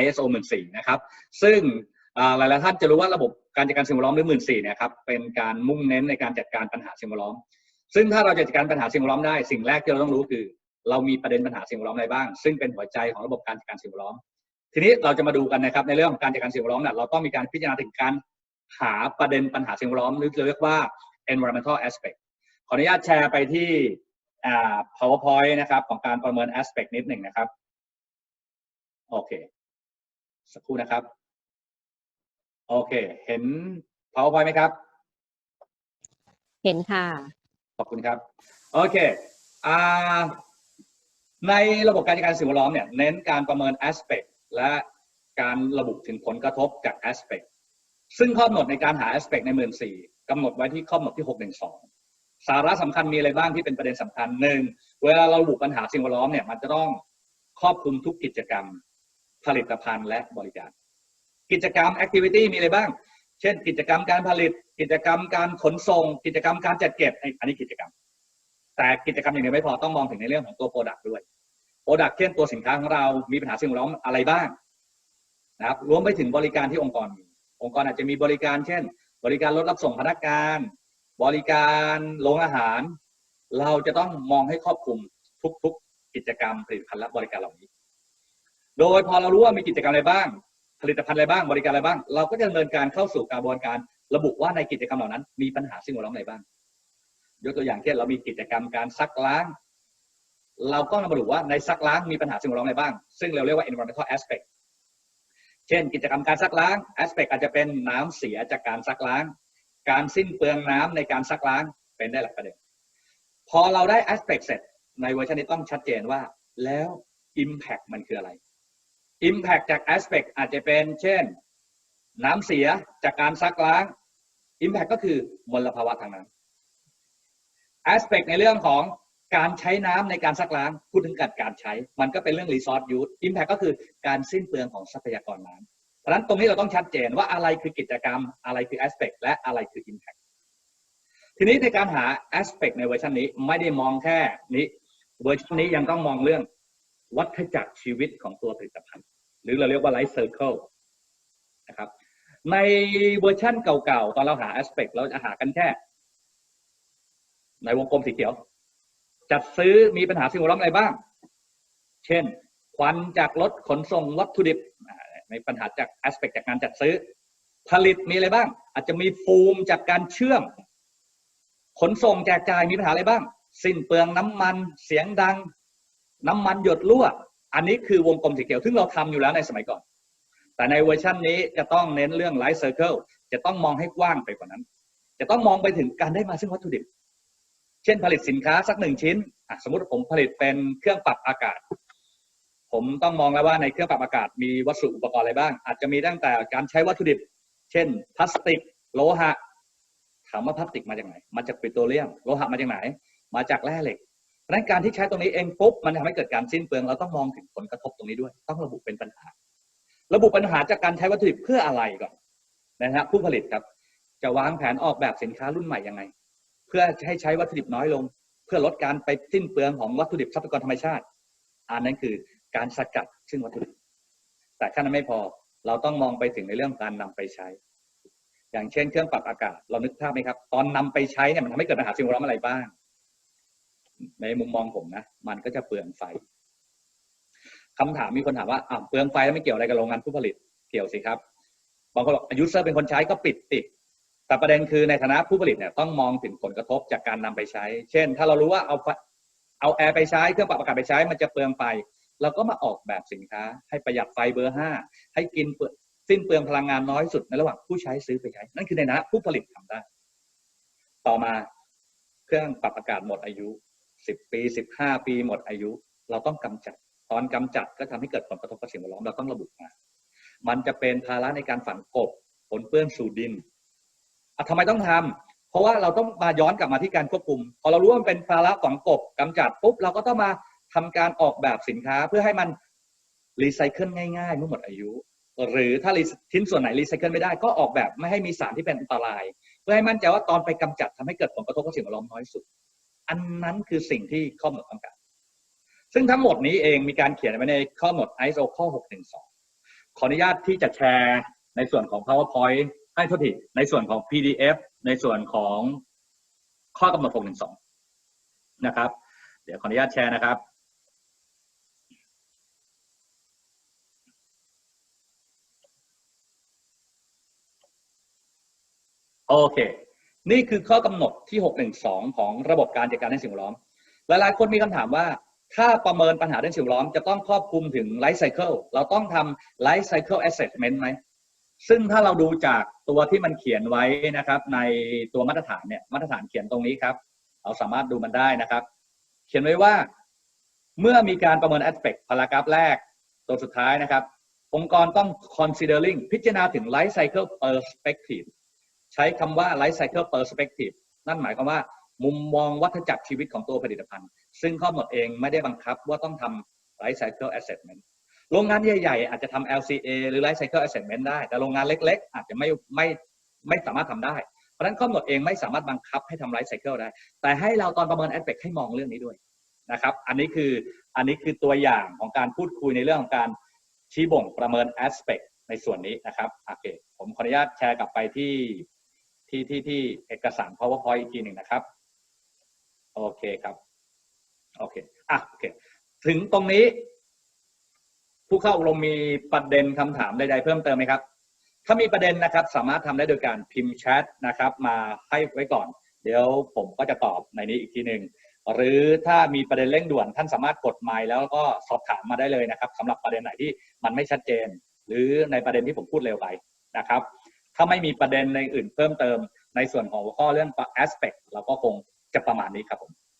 ISO 1 4 0 0นะครับ ซึ่งหลายๆท่านจะรู้ว่าระบบการจัดการสิ่งแวดล้อมหรือ 14000เนี่ยครับ เป็นการมุ่งเน้นในการจัดการปัญหาสิ่งแวดล้อม ซึ่งถ้าเราจะจัดการปัญหาสิ่งแวดล้อมได้ สิ่งแรกที่เราต้องรู้คือ เรามีประเด็นปัญหาสิ่งแวดล้อมอะไรบ้าง ซึ่งเป็นหัวใจของระบบการจัดการสิ่งแวดล้อม ทีนี้เราจะมาดูกันนะครับในเรื่องของการจัดการสิ่งแวดล้อมเนี่ยเราต้องมีการพิจารณาถึงการหาประเด็นปัญหาสิ่งแวดล้อมหรือเรียกว่า environmental aspect ขออนุญาตแชร์ไปที่ powerpoint นะครับของการประเมิน aspect นิดหนึ่งนะครับ โอเค สักครู่นะครับ โอเค เห็น powerpoint ไหมครับ เห็นค่ะ ขอบคุณครับ โอเคอ่าในระบบการจัดการสิ่งแวดล้อมเนี่ยเน้นการประเมิน aspect และการระบุถึงผลกระทบจาก aspect ซึ่งข้อกำหนดในการหา aspect ในหมื่นสี่กำหนดไว้ที่ข้อกำหนดที่ 612 สาระสำคัญมีอะไรบ้างที่เป็นประเด็นสำคัญหนึ่งเวลาเราระบุปัญหาสิ่งแวดล้อมเนี่ยมันจะต้องครอบคลุมทุกกิจกรรม ผลิตภัณฑ์และบริการ กิจกรรม activity มีอะไรบ้าง เช่น กิจกรรมการผลิต กิจกรรมการขนส่ง กิจกรรมการจัดเก็บอันนี้กิจกรรม แต่กิจกรรมอย่างเดียวไม่พอต้องมองถึงในเรื่องของตัว Product ด้วย Product เช่นตัวสินค้าของเรามีปัญหาสิ่งแวดล้อมอะไรบ้างนะครับรวมไปถึงบริการที่องค์กรมี องค์กรอาจจะมีบริการ เช่น บริการรถรับส่งพนักงาน บริการโรงอาหาร เราจะต้องมองให้ครอบคลุมทุกๆกิจกรรมผลิตภัณฑ์และบริการเหล่านี้ โดยพอเรารู้ว่ามีกิจกรรมอะไรบ้าง ผลิตภัณฑ์อะไรบ้างบริการอะไรบ้าง เราก็จะดำเนินการเข้าสู่กระบวนการระบุว่าในกิจกรรมเหล่านั้น มีปัญหาสิ่งแวดล้อมอะไรบ้าง ยกตัวอย่างเช่นเรามีกิจกรรมการซักล้าง เราก็ระบุว่าในซักล้างมีปัญหาสิ่งแวดล้อมอะไรบ้าง ซึ่งเราเรียกว่า environmental aspect เช่น กิจกรรมการซักล้าง aspect อาจจะเป็นน้ำเสียจากการซักล้าง การสิ้นเปลืองน้ำในการซักล้างเป็นได้หลักประเด็นพอเราได้ aspect เสร็จในเวอร์ชันนี้ต้องชัดเจนว่าแล้ว impact มันคืออะไร impact จาก aspect อาจจะเป็น เช่น น้ำเสียจากการซักล้าง impact ก็คือมลภาวะทางน้ำ aspect ในเรื่องของการใช้น้ำในการซักล้างพูดถึงการการใช้ มันก็เป็นเรื่อง resource use impact ก็คือการสิ้นเปลืองของทรัพยากรน้ำเพราะนั้นตรงนี้เราต้องชัดเจนว่าอะไรคือกิจกรรม อะไรคือ aspect และอะไรคือ impact ทีนี้ในการหา aspect ในเวอร์ชันนี้ไม่ได้มองแค่นี้เวอร์ชันนี้ยังต้องมองเรื่องวัฏจักรชีวิตของตัวผลิตภัณฑ์ หรือเราเรียกว่า life circle นะครับในเวอร์ชันเก่าๆ ตอนเราหา aspect เราจะหากันแค่ ในวงกลมสีเขียว จัดซื้อมีปัญหาสิ่งแวดล้อมอะไรบ้าง เช่น ควันจากรถขนส่งวัตถุดิบในปัญหาจาก aspect จากการจัดซื้อ ผลิตมีอะไรบ้าง อาจจะมีฟูมจากการเชื่อม ขนส่งแจกจ่ายมีปัญหาอะไรบ้าง สิ้นเปลืองน้ำมันเสียงดัง น้ำมันหยดรั่ว อันนี้คือวงกลมสีเขียวซึ่งเราทำอยู่แล้วในสมัยก่อน แต่ในเวอร์ชันนี้จะต้องเน้นเรื่อง life circle จะต้องมองให้กว้างไปกว่านั้น จะต้องมองไปถึงการได้มาซึ่งวัตถุดิบ เช่นผลิตสินค้าสักหนึ่งชิ้น สมมติผมผลิตเป็นเครื่องปรับอากาศ ผมต้องมองแล้วว่าในเครื่องปรับอากาศมีวัสดุอุปกรณ์อะไรบ้าง อาจจะมีตั้งแต่การใช้วัตถุดิบ เช่น พลาสติก โลหะ ถามว่าพลาสติกมาจากไหน มาจากปิโตรเลียม โลหะมาจากไหน มาจากแร่เหล็ก เพราะนั้นการที่ใช้ตรงนี้เองปุ๊บมันทำให้เกิดการสิ้นเปลืองเราต้องมองถึงผลกระทบตรงนี้ด้วย ต้องระบุเป็นปัญหา ระบุปัญหาจากการใช้วัตถุดิบเพื่ออะไรก่อนนะฮะผู้ผลิตครับ จะวางแผนออกแบบสินค้ารุ่นใหม่ยังไง เพื่อให้ใช้วัตถุดิบน้อยลง เพื่อลดการไปสิ้นเปลืองของวัตถุดิบทรัพยากรธรรมชาติ อันนั้นคือการสกัดซึ่งวัตถุดิบแต่แค่นั้นไม่พอเราต้องมองไปถึงในเรื่องการนำไปใช้ อย่างเช่นเครื่องปรับอากาศเรานึกภาพไหมครับ ตอนนำไปใช้เนี่ยมันทำให้เกิดปัญหาสิ่งแวดล้อมอะไรบ้าง ในมุมมองผมนะ มันก็จะเปลืองไฟคำถามมีคนถามว่าอ่าเปลืองไฟแล้วไม่เกี่ยวอะไรกับโรงงานผู้ผลิต เกี่ยวสิครับ บางคนบอกยูเซอร์เป็นคนใช้ก็ปิดติด แต่ประเด็นคือในฐานะผู้ผลิตเนี่ยต้องมองถึงผลกระทบจากการนำไปใช้ เช่น ถ้าเรารู้ว่าเอาเอาแอร์ไปใช้เครื่องปรับอากาศไปใช้ มันจะเปลืองไฟเราก็มาออกแบบสินค้า ให้ประหยัดไฟเบอร์ห้าให้กินสิ้นเปลืองพลังงานน้อยสุดในระหว่างผู้ใช้ซื้อไปใช้ นั่นคือในฐานะผู้ผลิตทำได้ ต่อมาเครื่องปรับอากาศหมดอายุ สิบปีสิบห้าปีหมดอายุ เราต้องกำจัด ตอนกำจัดก็ทำให้เกิดผลกระทบกับสิ่งแวดล้อมเราต้องระบุมา มันจะเป็นภาระในการฝังกบผลเปื้อนสู่ดินอะทำไมต้องทำเพราะว่าเราต้องมาย้อนกลับมาที่การควบคุม พอเรารู้ว่ามันเป็นภาระฝังกบกำจัดปุ๊บเราก็ต้องมาทำการออกแบบสินค้าเพื่อให้มันรีไซเคิลง่ายๆเมื่อหมดอายุ หรือถ้าชิ้นส่วนไหนรีไซเคิลไม่ได้ก็ออกแบบไม่ให้มีสารที่เป็นอันตราย เพื่อให้มั่นใจว่าตอนไปกำจัดทำให้เกิดผลกระทบกับสิ่งแวดล้อมน้อยสุด อันนั้นคือสิ่งที่ข้อกำหนดต้องการซึ่งทั้งหมดนี้เองมีการเขียนไว้ในข้อกำหนด ISO ข้อ 612 ขออนุญาตที่จะแชร์ในส่วนของ PowerPoint ให้โทษทีในส่วนของ PDF ในส่วนของข้อกำหนด 612 นะครับ เดี๋ยวขออนุญาตแชร์นะครับโอเค นี่คือข้อกำหนดที่ 612 ของระบบการจัดการเรื่องสิ่งแวดล้อม หลายๆ คนมีคำถามว่า ถ้าประเมินปัญหาเรื่องสิ่งแวดล้อมจะต้องครอบคลุมถึง life cycle เราต้องทำ life cycle assessment ไหมซึ่งถ้าเราดูจากตัวที่มันเขียนไว้นะครับ ในตัวมาตรฐานเนี่ยมาตรฐานเขียนตรงนี้ครับ เราสามารถดูมันได้นะครับ เขียนไว้ว่า เมื่อมีการประเมิน aspect พารากราฟแรกตัวสุดท้ายนะครับ องค์กรต้อง considering พิจารณาถึง life cycle perspective ใช้คำว่า life cycle perspective นั่นหมายความว่ามุมมองวัฏจักรชีวิตของตัวผลิตภัณฑ์ ซึ่งข้อกำหนดเองไม่ได้บังคับว่าต้องทำ life cycle assessment โรงงานใหญ่ๆ อาจจะทำ LCA หรือ life cycle assessment ได้ แต่โรงงานเล็ก ๆ อาจจะไม่ไม่ไม่สามารถทำได้ เพราะฉะนั้นข้อกำหนดเองไม่สามารถบังคับให้ทำ life cycle ได้ แต่ให้เราตอนประเมิน aspect ให้มองเรื่องนี้ด้วยนะครับ อันนี้คืออันนี้คือตัวอย่างของการพูดคุยในเรื่องของการชี้บ่งประเมิน aspect ในส่วนนี้นะครับโอเคผมขออนุญาตแชร์กลับไปที่ ที่ที่ที่เอกสาร powerpoint อีกทีหนึ่งนะครับ โอเคครับ โอเค อะ โอเค ถึงตรงนี้ ผู้เข้าอบรมมีประเด็นคำถามใดๆเพิ่มเติมไหมครับ ถ้ามีประเด็นนะครับ สามารถทำได้โดยการพิมพ์แชทนะครับ มาให้ไว้ก่อน เดี๋ยวผมก็จะตอบในนี้อีกทีหนึ่งหรือถ้ามีประเด็นเร่งด่วนท่านสามารถกดไมค์แล้วก็สอบถามมาได้เลยนะครับสำหรับประเด็นไหนที่มันไม่ชัดเจน หรือในประเด็นที่ผมพูดเร็วไปนะครับ ถ้าไม่มีประเด็นในอื่นเพิ่มเติมในส่วนของหัวข้อเรื่อง aspect เราก็คงจะประมาณนี้ครับผม